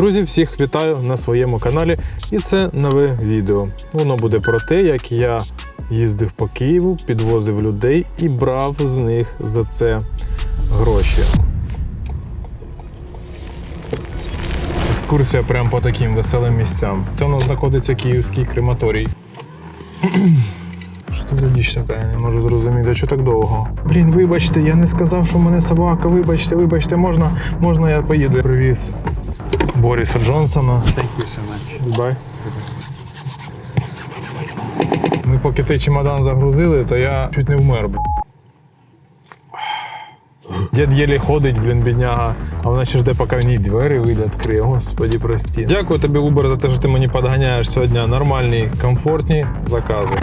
Друзі, всіх вітаю на своєму каналі, і це нове відео. Воно буде про те, як я їздив по Києву, підвозив людей і брав з них за це гроші. Екскурсія прямо по таким веселим місцям. Це у нас знаходиться київський крематорій. Що це за діч така? Я не можу зрозуміти, що так довго. Блін, вибачте, я не сказав, що мене собака. Вибачте, вибачте, можна, можна я поїду. Привіз Боріса Джонсона. Бай. Ми поки той чемодан загрузили, то я чуть не вмер. Дід єлі ходить, блін, бідняга, а вона ще жде, поки в ній двері вийде, відкриє. Господі, прості. Дякую тобі, Uber, за те, що ти мені підганяєш сьогодні нормальні, комфортні закази.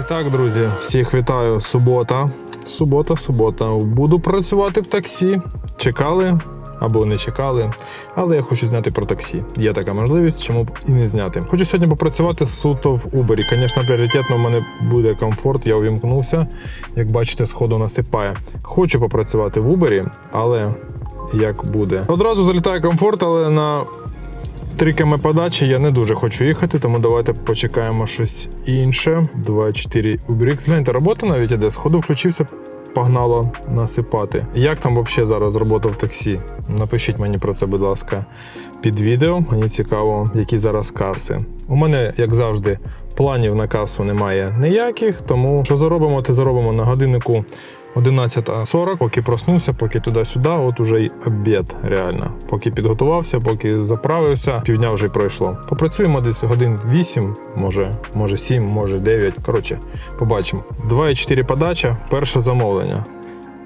І так, друзі, всіх вітаю. Субота. Субота, субота. Буду працювати в таксі. Чекали або не чекали. Але я хочу зняти про таксі. Є така можливість, чому б і не зняти. Хочу сьогодні попрацювати суто в Uber. Звісно, пріоритетно в мене буде комфорт. Я увімкнувся. Як бачите, сходу насипає. Хочу попрацювати в Uber, але як буде. Одразу залітає комфорт, але на 3 км подачі я не дуже хочу їхати, тому давайте почекаємо щось інше. 2-4 UberX. Гляньте, робота навіть іде. Сходу включився, погнало насипати. Як там взагалі зараз робота в таксі? Напишіть мені про це, будь ласка, під відео. Мені цікаво, які зараз каси. У мене, як завжди, планів на касу немає ніяких, тому що заробимо, те заробимо на годиннику 11.40, поки проснувся, поки туди-сюди, от уже й обід, реально. Поки підготувався, поки заправився, півдня вже й пройшло. Попрацюємо десь годин 8, може, може 7, може 9. Коротше, побачимо. 2,4 подача, перше замовлення.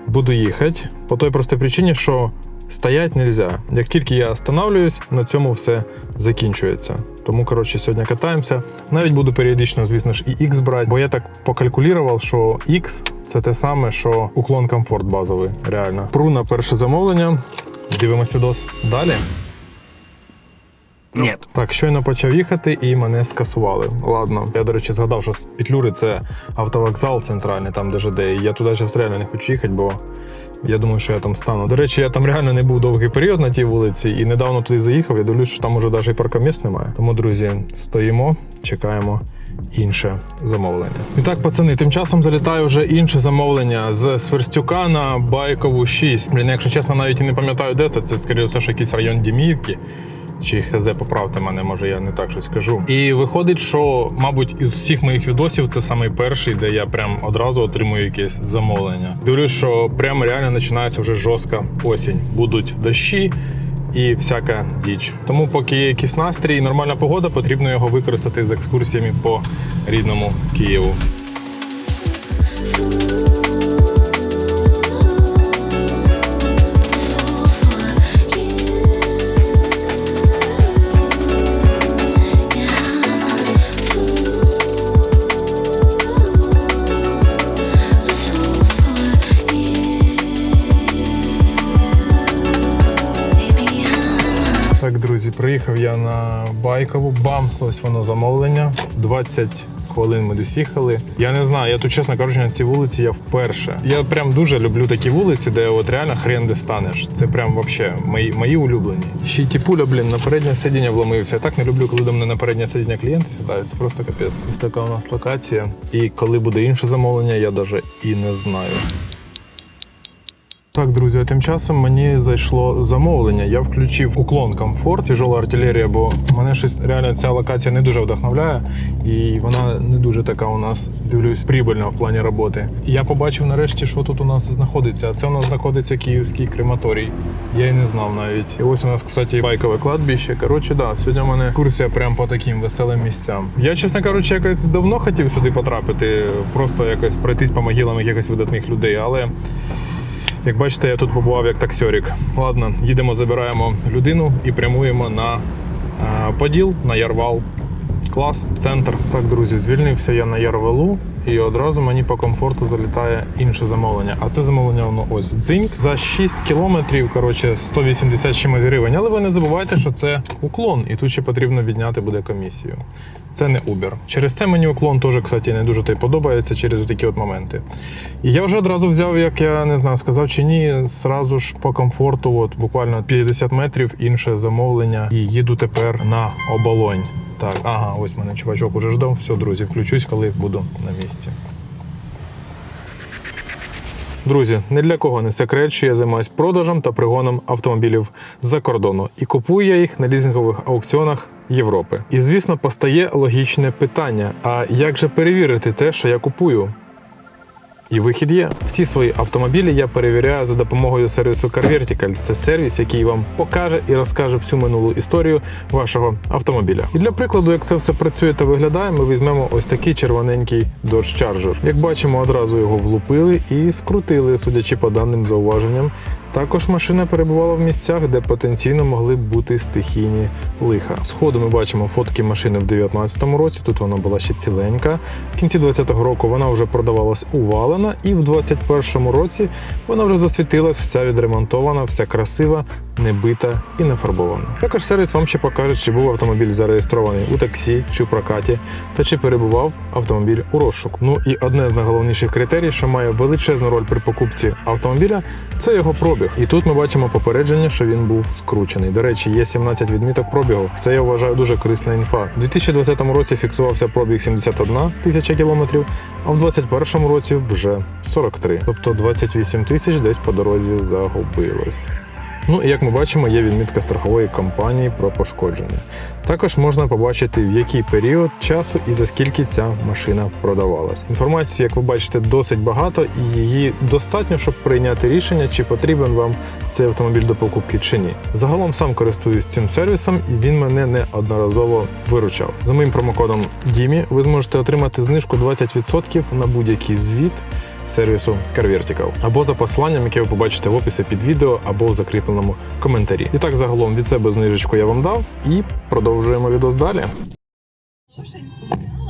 Буду їхати по той простій причині, що стоять нельзя. Як тільки я останавливаюсь, на цьому все закінчується. Тому, коротше, сьогодні катаємося. Навіть буду періодично, звісно ж, і X брати, бо я так покалькулював, що X це те саме, що уклон комфорт базовий. Реально. Пру на перше замовлення. Дивимось відос далі. Нет. Так, щойно почав їхати і мене скасували. Ладно, я, до речі, згадав, що з Петлюри це автовокзал центральний, там де ЖД. І я туди зараз реально не хочу їхати, бо я думаю, що я там стану. До речі, я там реально не був довгий період на тій вулиці і недавно туди заїхав. Я дивлюсь, що там уже навіть і паркомісць немає. Тому, друзі, стоїмо, чекаємо. Інше замовлення. І так, пацани, тим часом залітає вже інше замовлення з Сверстюка на Байкову 6. Блін, якщо чесно, навіть і не пам'ятаю, де це. Це, скоріше ж якийсь район Діміївки. Чи ХЗ поправте мене, може я не так щось кажу. І виходить, що, мабуть, із всіх моїх відосів це самий перший, де я прям одразу отримую якесь замовлення. Дивлюсь, що прям реально починається вже жорстка осінь. Будуть дощі і всяка діч. Тому, поки є якийсь настрій і нормальна погода, потрібно його використати з екскурсіями по рідному Києву. Приїхав я на Байкову. Бамс, ось воно замовлення. 20 хвилин ми десь їхали. Я не знаю, я тут, чесно кажучи, на цій вулиці я вперше. Я прям дуже люблю такі вулиці, де от реально хрен де станеш. Це прям вообще мої, мої улюблені. Ще й тіпуля, блін, на переднє сидіння вломився. Я так не люблю, коли до мене на переднє сидіння клієнти сідають. Це просто капець. Ось така у нас локація. І коли буде інше замовлення, я навіть і не знаю. Так, друзі, а тим часом мені зайшло замовлення. Я включив уклон комфорт, тяжола артилерія, бо мене щось реально ця локація не дуже вдохновляє, і вона не дуже така у нас, дивлюсь, прибильна в плані роботи. Я побачив нарешті, що тут у нас знаходиться. А це у нас знаходиться київський крематорій. Я й не знав навіть. І ось у нас, кстати, байкове кладбище. Коротше, да, сьогодні у мене курсія прям по таким веселим місцям. Я, чесно кажучи, якось давно хотів сюди потрапити, просто якось пройтись по могилам якихось видатних людей, але. Як бачите, я тут побував як таксьорік. Ладно, їдемо, забираємо людину і прямуємо на е, Поділ, на Ярвал. Клас, центр. Так, друзі, звільнився я на Ярвалу і одразу мені по комфорту залітає інше замовлення. А це замовлення воно ось дзиньк за 6 кілометрів, коротше, 180 чимось гривень. Але ви не забувайте, що це уклон, і тут ще потрібно відняти буде комісію. Це не Uber. Через це мені уклон теж, кстати, не дуже подобається через такі от моменти. І я вже одразу взяв, як я не знаю, сказав чи ні, зразу ж по комфорту, от буквально 50 метрів інше замовлення, і їду тепер на оболонь. Так, ага, ось мене чувачок уже ждав. Все, друзі, включусь, коли буду на місці. Друзі, не для кого не секрет, що я займаюсь продажем та пригоном автомобілів з-за кордону і купую я їх на лізингових аукціонах Європи. І звісно, постає логічне питання: а як же перевірити те, що я купую? І вихід є. Всі свої автомобілі я перевіряю за допомогою сервісу CarVertical. Це сервіс, який вам покаже і розкаже всю минулу історію вашого автомобіля. І для прикладу, як це все працює та виглядає, ми візьмемо ось такий червоненький Dodge Charger. Як бачимо, одразу його влупили і скрутили, судячи по даним зауваженням. Також машина перебувала в місцях, де потенційно могли бути стихійні лиха. Сходу ми бачимо фотки машини в 2019 році. Тут вона була ще ціленька. В кінці 2020 року вона вже продавалась увалена, і в 2021 році вона вже засвітилась, вся відремонтована, вся красива, не бита і не фарбована. Також сервіс вам ще покаже, чи був автомобіль зареєстрований у таксі чи в прокаті, та чи перебував автомобіль у розшуку. Ну і одне з найголовніших критерій, що має величезну роль при покупці автомобіля, це його пробіг. І тут ми бачимо попередження, що він був скручений. До речі, є 17 відміток пробігу. Це я вважаю дуже корисна інфа. У 2020 році фіксувався пробіг 71 тисяча кілометрів, а в 2021 році вже 43. Тобто 28 тисяч десь по дорозі загубилось. Ну як ми бачимо, є відмітка страхової компанії про пошкодження. Також можна побачити, в який період часу і за скільки ця машина продавалась. Інформації, як ви бачите, досить багато, і її достатньо, щоб прийняти рішення, чи потрібен вам цей автомобіль до покупки чи ні. Загалом сам користуюсь цим сервісом, і він мене неодноразово виручав. За моїм промокодом Дімі ви зможете отримати знижку 20% на будь-який звіт сервісу CarVertical або за посиланням, яке ви побачите в описі під відео або в закріпленому коментарі. І так загалом від себе знижечку я вам дав і продовжуємо відос далі.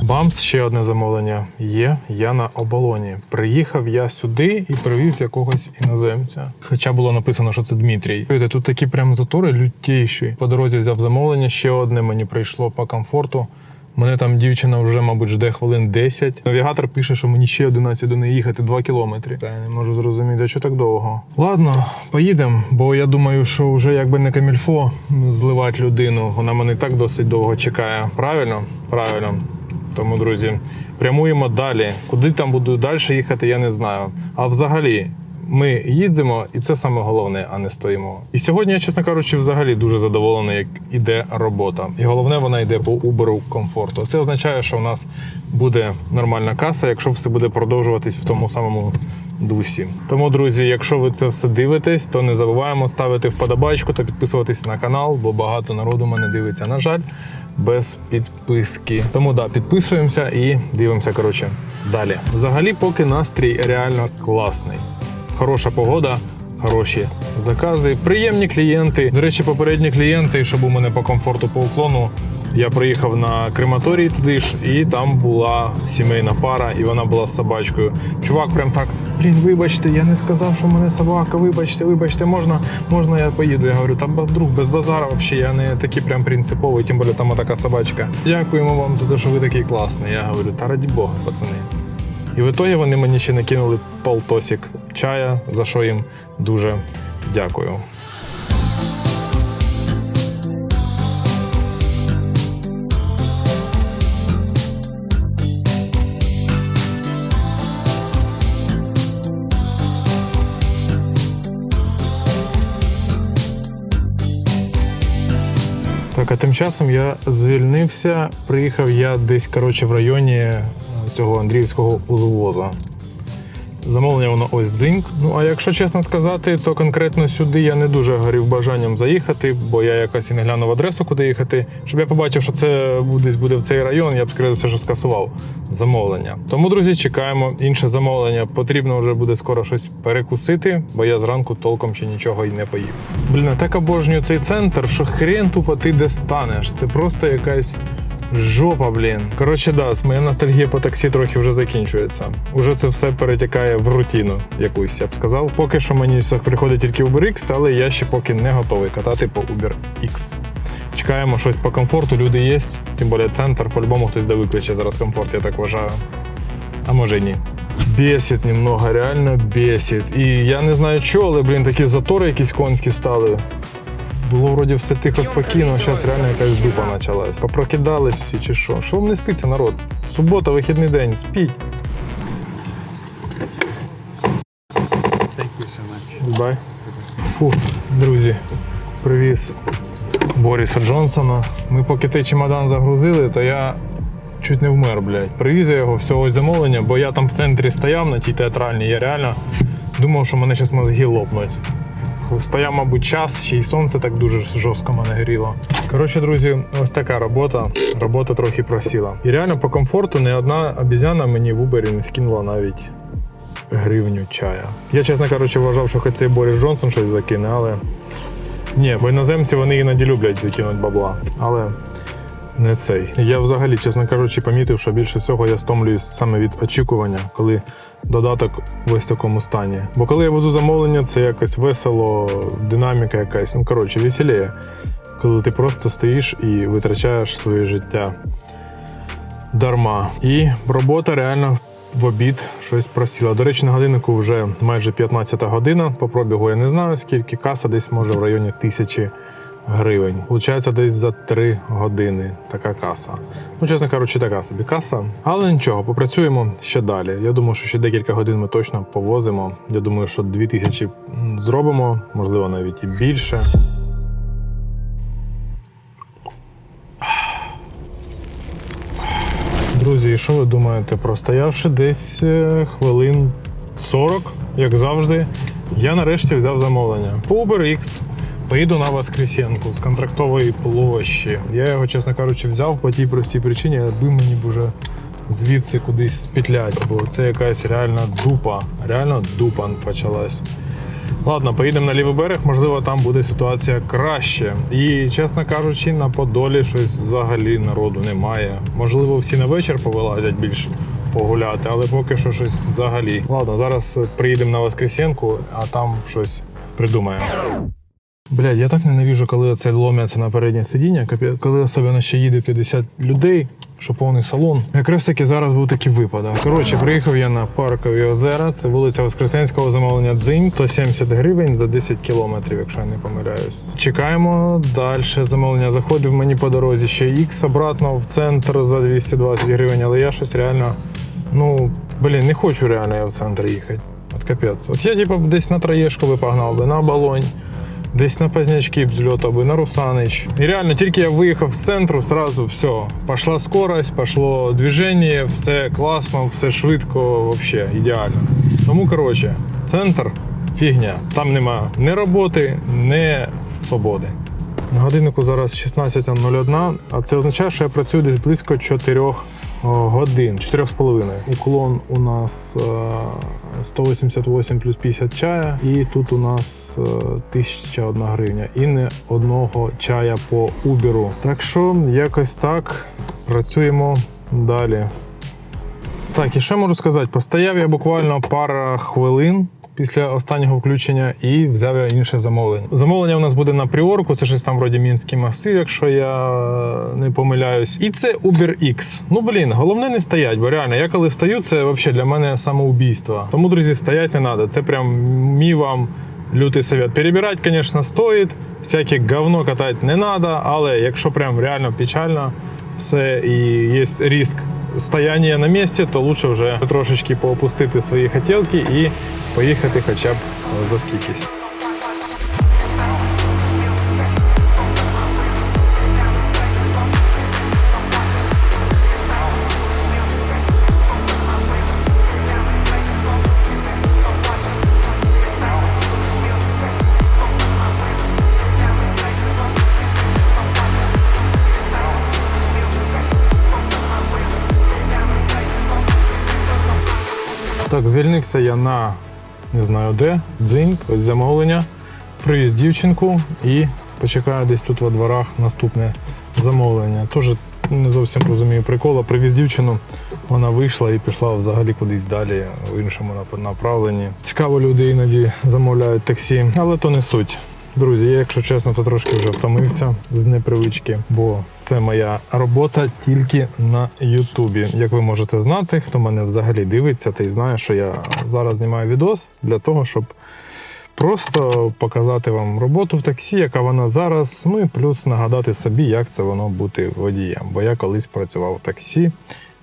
Бамс, ще одне замовлення є. Я на оболоні. Приїхав я сюди і привіз якогось іноземця. Хоча було написано, що це Дмитрій. Тут такі прям затори лютіші. По дорозі взяв замовлення. Ще одне мені прийшло по комфорту. Мене там дівчина вже, мабуть, жде хвилин 10. Навігатор пише, що мені ще 11 до неї їхати 2 кілометри. Та я не можу зрозуміти, а що так довго. Ладно, поїдемо, бо я думаю, що вже якби не камільфо зливати людину. Вона мене так досить довго чекає. Правильно? Правильно. Тому, друзі, прямуємо далі. Куди там буду далі їхати, я не знаю. А взагалі, ми їдемо, і це саме головне, а не стоїмо. І сьогодні я, чесно кажучи, взагалі дуже задоволений, як іде робота. І головне, вона йде по Uber комфорту. Це означає, що у нас буде нормальна каса, якщо все буде продовжуватись в тому самому дусі. Тому, друзі, якщо ви це все дивитесь, то не забуваємо ставити вподобайку та підписуватись на канал, бо багато народу мене дивиться, на жаль, без підписки. Тому да, підписуємося і дивимося. Коротше, далі. Взагалі, поки настрій реально класний. Хороша погода, хороші закази, приємні клієнти. До речі, попередні клієнти, щоб у мене по комфорту по уклону. Я приїхав на крематорій туди ж, і там була сімейна пара, і вона була з собачкою. Чувак, прям так: блін, вибачте, я не сказав, що в мене собака. Вибачте, вибачте, можна, можна я поїду. Я говорю, там друг без базара, взагалі, я не такий прям принциповий, тим більше там така собачка. Дякуємо вам за те, що ви такий класний. Я говорю, та раді Бога, пацани. І в ітогі вони мені ще накинули полтосик чая, за що їм дуже дякую. Так, а тим часом я звільнився. Приїхав я десь коротше, в районі е, цього Андріївського узвоза. Замовлення воно ось дзиньк. Ну а якщо чесно сказати, то конкретно сюди я не дуже горів бажанням заїхати, бо я якось і не глянув адресу, куди їхати. Щоб я побачив, що це десь буде в цей район, я б скоріше все, що скасував замовлення. Тому, друзі, чекаємо інше замовлення. Потрібно вже буде скоро щось перекусити, бо я зранку толком ще нічого й не поїв. Блін, так обожнюю цей центр, що хрен тупо ти де станеш. Це просто якась Жопа, блін. Коротше, да, моя ностальгія по таксі трохи вже закінчується. Уже це все перетікає в рутину якусь, я б сказав. Поки що мені все приходить тільки UberX, але я ще поки не готовий катати по UberX. Чекаємо щось по комфорту, люди є, тим більше центр, по-любому хтось да викличе зараз комфорт, я так вважаю. А може і ні. Бесить немного, реально бесить. І я не знаю чого, але, блін, такі затори якісь конські стали. Було вроді все тихо, спокійно, а зараз реально якась дупа почалась. Попрокидались всі чи що. Що вам не спиться, народ? Субота, вихідний день, спіть. Бай. Фу, друзі, привіз Боріса Джонсона. Ми поки той чемодан загрузили, то я чуть не вмер, блядь. Привіз я його всього замовлення, бо я там в центрі стояв на тій театральній, я реально думав, що мене зараз мозги лопнуть. Стояв, мабуть, час, ще й сонце так дуже жорстко мене гріло. Коротше, друзі, ось така робота. Робота трохи просіла. І реально по комфорту ні одна обізяна мені в Убері не скинула навіть гривню чая. Я, чесно кажучи, вважав, що хоч цей Борис Джонсон щось закине, але ні, бо іноземці вони іноді люблять закинути бабла. Але не цей. Я взагалі, чесно кажучи, помітив, що більше всього я стомлююсь саме від очікування, коли додаток в ось такому стані. Бо коли я везу замовлення, це якось весело, динаміка якась. Ну коротше, веселіє. Коли ти просто стоїш і витрачаєш своє життя дарма. І робота реально в обід щось просіла. До речі, на годиннику вже майже 15 година. По пробігу я не знаю скільки. Каса десь може в районі тисячі гривень. Получається десь за 3 години така каса. Ну, чесно кажучи, така собі каса. Але нічого, попрацюємо ще далі. Я думаю, що ще декілька годин ми точно повозимо. Я думаю, що 2000 зробимо, можливо, навіть і більше. Друзі, і що ви думаєте? Простоявши десь е, хвилин 40, як завжди, я нарешті взяв замовлення. По UberX поїду на Воскресенку з контрактової площі. Я його, чесно кажучи, взяв по тій простій причині, аби мені б уже звідси кудись спітлять, бо це якась реальна дупа. Реально дупа почалась. Ладно, поїдемо на лівий берег, можливо, там буде ситуація краще. І, чесно кажучи, на Подолі щось взагалі народу немає. Можливо, всі на вечір повилазять більш погуляти, але поки що щось взагалі. Ладно, зараз приїдемо на Воскресенку, а там щось придумаємо. Блядь, я так ненавіжу, коли це ломляться на переднє сидіння, коли особливо ще їде 50 людей, що повний салон. Якраз таки зараз був такий випадок. Коротше, приїхав я на паркові озера. Це вулиця Воскресенського замовлення Дзинь, 170 гривень за 10 кілометрів, якщо я не помиляюсь. Чекаємо. Далі замовлення заходив мені по дорозі ще X обратно в центр за 220 гривень, але я щось реально. Ну, блін, не хочу реально я в центр їхати. От капець. От я, типу, десь на троєшку би погнав би, на оболонь. Десь на Познячки б аби, на Русанич. І реально, тільки я виїхав з центру, сразу все. Пошла скорость, пошло движення, все класно, все швидко, вообще ідеально. Тому, коротше, центр фігня. Там нема ні роботи, ні свободи. На годиннику зараз 16.01, а це означає, що я працюю десь близько 4 годин, 4,5. Уклон у нас е, 188 плюс 50 чая, і тут у нас е, 1001 гривня. І не одного чая по Uber. Так що якось так працюємо далі. Так, і що можу сказати? Постояв я буквально пара хвилин після останнього включення і взяв я інше замовлення. Замовлення у нас буде на пріорку, це щось там вроді мінський масив, якщо я не помиляюсь. І це UberX. Ну блін, головне не стоять, бо реально, я коли стою, це взагалі для мене самоубійство. Тому, друзі, стоять не треба. Це прям мій вам. Лютий совет. Перебирать, конечно, стоїть, всяке говно катати не треба, але якщо прям реально печально все і є ризик стояння на місці, то лучше вже трошечки поопустити свої хотілки і поїхати хоча б за скількись. Так, звільнився я на не знаю де, дзинь, ось замовлення. Привіз дівчинку і почекаю десь тут во дворах наступне замовлення. Теж не зовсім розумію прикола. Привіз дівчину, вона вийшла і пішла взагалі кудись далі, в іншому нап- направленні. Цікаво, люди іноді замовляють таксі, але то не суть. Друзі, якщо чесно, то трошки вже втомився з непривички, бо це моя робота тільки на Ютубі. Як ви можете знати, хто мене взагалі дивиться, той знає, що я зараз знімаю відос для того, щоб просто показати вам роботу в таксі, яка вона зараз. Ну і плюс нагадати собі, як це воно бути водієм. Бо я колись працював в таксі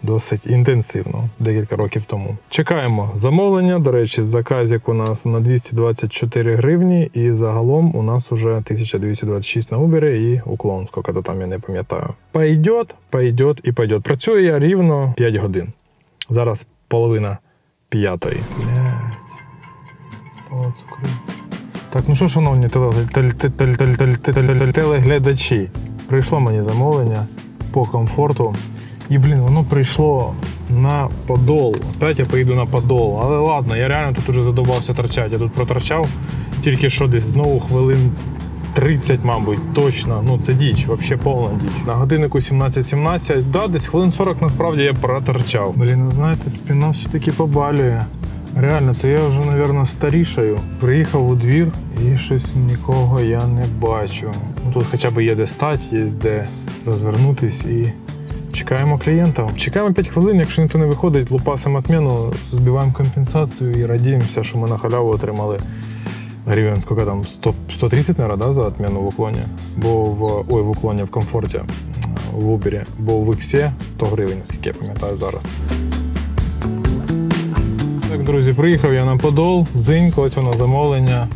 досить інтенсивно декілька років тому. Чекаємо замовлення. До речі, заказик у нас на 224 гривні, і загалом у нас уже 1226 на Uber і уклон, скільки там я не пам'ятаю. Пойдет, пойдет і пойдет. Працюю я рівно 5 годин. Зараз половина п'ятої. Так, ну що, шановні телеглядачі, прийшло мені замовлення по комфорту. І, блін, воно прийшло на Подол. Опять я поїду на Подол. Але ладно, я реально тут уже задовбався торчати. Я тут проторчав тільки що десь знову хвилин 30, мабуть, точно. Ну це діч, взагалі повна діч. На годиннику 17.17, да, десь хвилин 40 насправді я проторчав. Блін, ну знаєте, спина все-таки побалює. Реально, це я вже, мабуть, старішаю. Приїхав у двір і щось нікого я не бачу. Ну тут хоча б є де стати, є де розвернутись і чекаємо клієнта. Чекаємо 5 хвилин, якщо ніхто не виходить, лупасимо отмену, збиваємо компенсацію і радіємося, що ми на халяву отримали гривень, скільки там, 100, 130, наверное, да, за отмену в уклоні. Бо в ой, в уклоні в комфорті в Uber, бо в Іксі 100 гривень, наскільки я пам'ятаю зараз. Так, друзі, приїхав я на Подол, зинько, ось воно замовлення.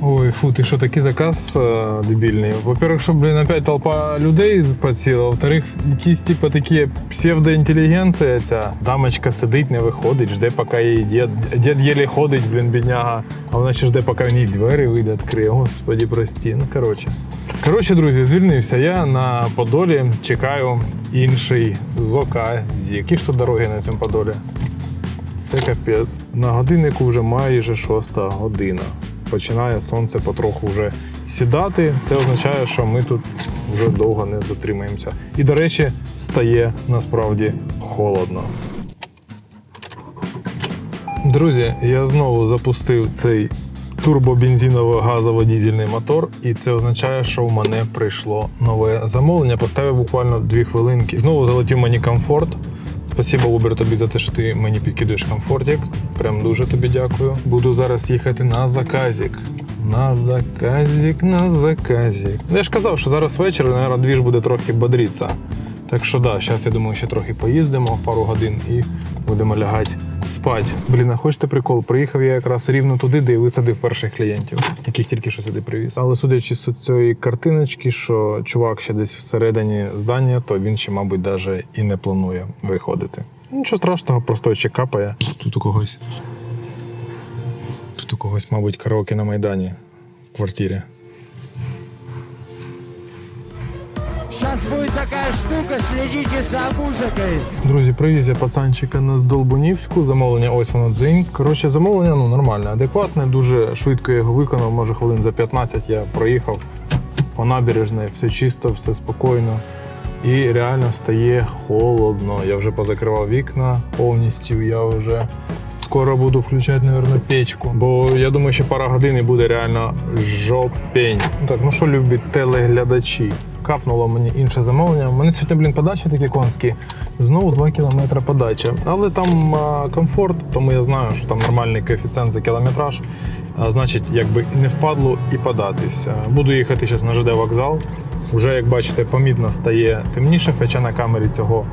Ой, фу, ти що такий заказ е, дебільний. Во-первых, щоб, блін, опять толпа людей поціла, во-вторых, якісь типу такі псевдоінтелігенція ця. Дамочка сидить, не виходить, жде, поки її дід. Дід єлі ходить, блін, бідняга, а вона ще жде, поки в ній двері вийде, відкриє. Господі, прості. Ну, коротше. Коротше, друзі, звільнився я на Подолі, чекаю інший зоказ. Які ж тут дороги на цьому Подолі? Це капець. На годиннику вже майже шоста година. Починає сонце потроху вже сідати. Це означає, що ми тут вже довго не затримаємося. І, до речі, стає насправді холодно. Друзі, я знову запустив цей турбобензиново-газово-дізельний мотор, і це означає, що в мене прийшло нове замовлення. Поставив буквально дві хвилинки. Знову залетів мені комфорт. Спасибо, Uber, тобі за те, що ти мені підкидуєш комфортик. Прям дуже тобі дякую. Буду зараз їхати на заказік. На заказік, на заказік. Я ж казав, що зараз вечір, наверное, двіж буде трохи бодритися. Так що да, зараз я думаю, ще трохи поїздимо пару годин і будемо лягати спати. Блін, а хочете прикол? Приїхав я якраз рівно туди, де висадив перших клієнтів, яких тільки що сюди привіз. Але судячи з цієї картиночки, що чувак ще десь всередині здання, то він ще, мабуть, навіть і не планує виходити. Нічого страшного, просто очі капає. Тут у когось. Тут у когось, мабуть, караоке на Майдані в квартирі. Сейчас будет такая штука, следите за музыкой. Друзі, привіз я пацанчика на Здолбунівську. Замовлення ось воно дзинь. Коротше, замовлення ну нормальне, адекватне. Дуже швидко я його виконав. Може хвилин за 15 я проїхав по набережній, все чисто, все спокійно. І реально стає холодно. Я вже позакривав вікна повністю. Я вже скоро буду включати, мабуть, печку. Бо я думаю, ще пара годин і буде реально жопень. Так, ну що любить телеглядачі? Капнуло мені інше замовлення. У мене сьогодні, блін, подачі такі конські. Знову 2 кілометри подача. Але там а, комфорт, тому я знаю, що там нормальний коефіцієнт за кілометраж. А, значить, якби не впадло і податись. Буду їхати зараз на ЖД вокзал. Уже, як бачите, помітно стає темніше, хоча на камері цього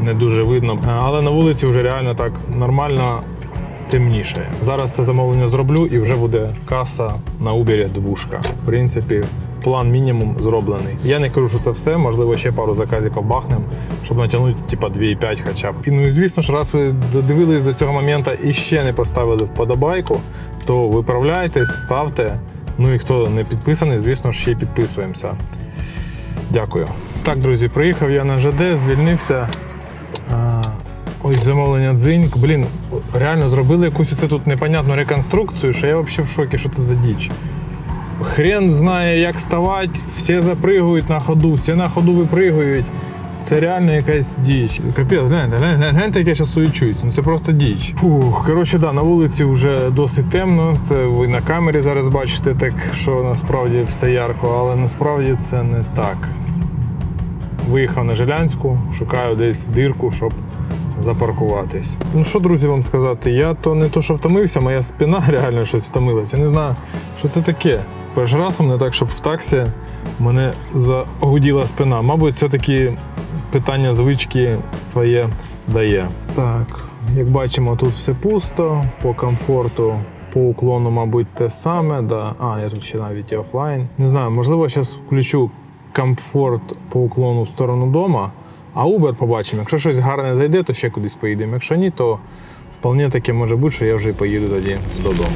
не дуже видно. Але на вулиці вже реально так нормально темніше. Зараз це замовлення зроблю і вже буде каса на Uber двушка. В принципі, план мінімум зроблений. Я не кажу, що це все, можливо, ще пару заказів бахнем, щоб натягнути типа 2,5 хоча б. І ну і звісно ж, раз ви додивились до цього моменту і ще не поставили вподобайку, то виправляйтесь, ставте. Ну і хто не підписаний, звісно ж, ще й підписуємося. Дякую. Так, друзі, приїхав я на ЖД, звільнився. Ось замовлення дзиньк. Блін, реально зробили якусь оце тут непонятну реконструкцію, що я взагалі в шокі, що це за діч. Хрен знає, як ставати, всі запригують на ходу, всі на ходу випригують. Це реально якась діч. Капець, гляньте, гляньте, гляньте, як я зараз суючусь. Ну це просто діч. Фух, коротше, да, на вулиці вже досить темно. Це ви на камері зараз бачите, так що насправді все ярко, але насправді це не так. Виїхав на Жилянську, шукаю десь дирку, щоб запаркуватись. Ну що, друзі, вам сказати? Я то не то, що втомився, моя спина реально щось втомилася. Я не знаю, що це таке. Перший раз не так, щоб в таксі мене загуділа спина. Мабуть, все-таки питання звички своє дає. Так, як бачимо, тут все пусто, по комфорту. По уклону, мабуть, те саме. Да. А, я тут ще навіть і офлайн. Не знаю, можливо, зараз включу комфорт по уклону в сторону дома, а Uber побачимо. Якщо щось гарне зайде, то ще кудись поїдемо. Якщо ні, то вполне таке може бути, що я вже поїду тоді додому.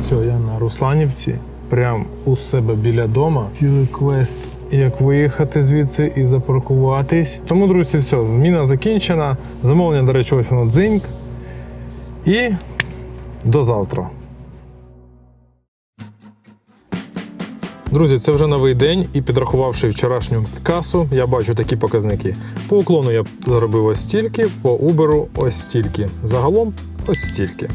Все, я на Русланівці, прям у себе біля дома. Цілий квест, як виїхати звідси і запаркуватись. Тому, друзі, все, зміна закінчена. Замовлення, до речі, ось воно дзиньк. І до завтра. Друзі, це вже новий день, і підрахувавши вчорашню касу, я бачу такі показники. По уклону я заробив ось стільки, по Uber ось стільки. Загалом ось стільки.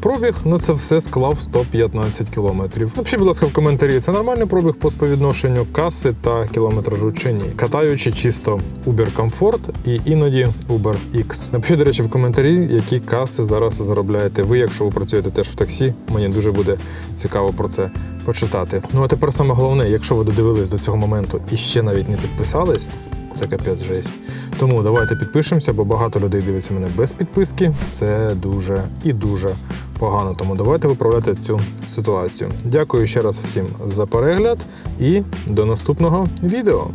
Пробіг на це все склав 115 кілометрів. Напишіть, будь ласка, в коментарі, це нормальний пробіг по співвідношенню каси та кілометражу чи ні. Катаючи чисто Uber Comfort і іноді Uber X. Напишіть, до речі, в коментарі, які каси зараз заробляєте ви, якщо ви працюєте теж в таксі. Мені дуже буде цікаво про це почитати. Ну а тепер саме головне, якщо ви додивились до цього моменту і ще навіть не підписались. Це капець жесть. Тому давайте підпишемося, бо багато людей дивиться мене без підписки. Це дуже і дуже погано. Тому давайте виправляти цю ситуацію. Дякую ще раз всім за перегляд і до наступного відео.